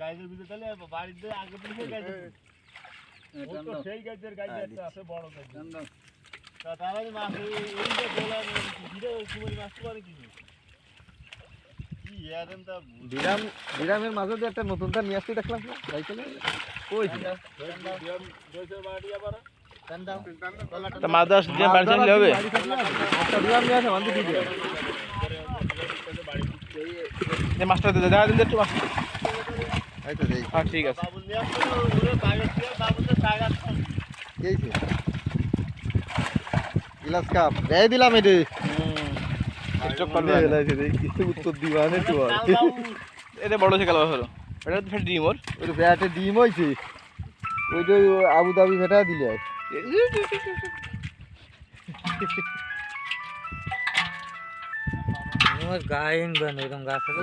গাইজের ভিতরে তাহলে বাড়িতে আগে থেকে গাইজের সেই গাইজের গাইজ একটা আছে বড় গাইজ। তাহলে মাছ এই এই যে গোলাম কুমারী মাছ বিরাম বিরামের মাঝে যে একটা তার নিয়ে আসতে দেখলাম। না সাইকেলে কই দইছে বাড়ি আবার? তা মাছ দিয়ে বাড়ি হবে। একটা বিরাম নিয়ে আসে মাঝে দিয়ে। দেয়। এই মাছটা দে দেখা দিন একটু দেই হ্যাঁ ঠিক আছে। Glass cup. দিলাম এটি। স্টক করবে কিছু দিবা না তো এটা বড় হয়েছে হলো এটা তো ডিম ওর। ওই ব্যাটে ডিম হইছে ওই যে আবু দাবি હું ગાયન બન્યું તમે ગાશો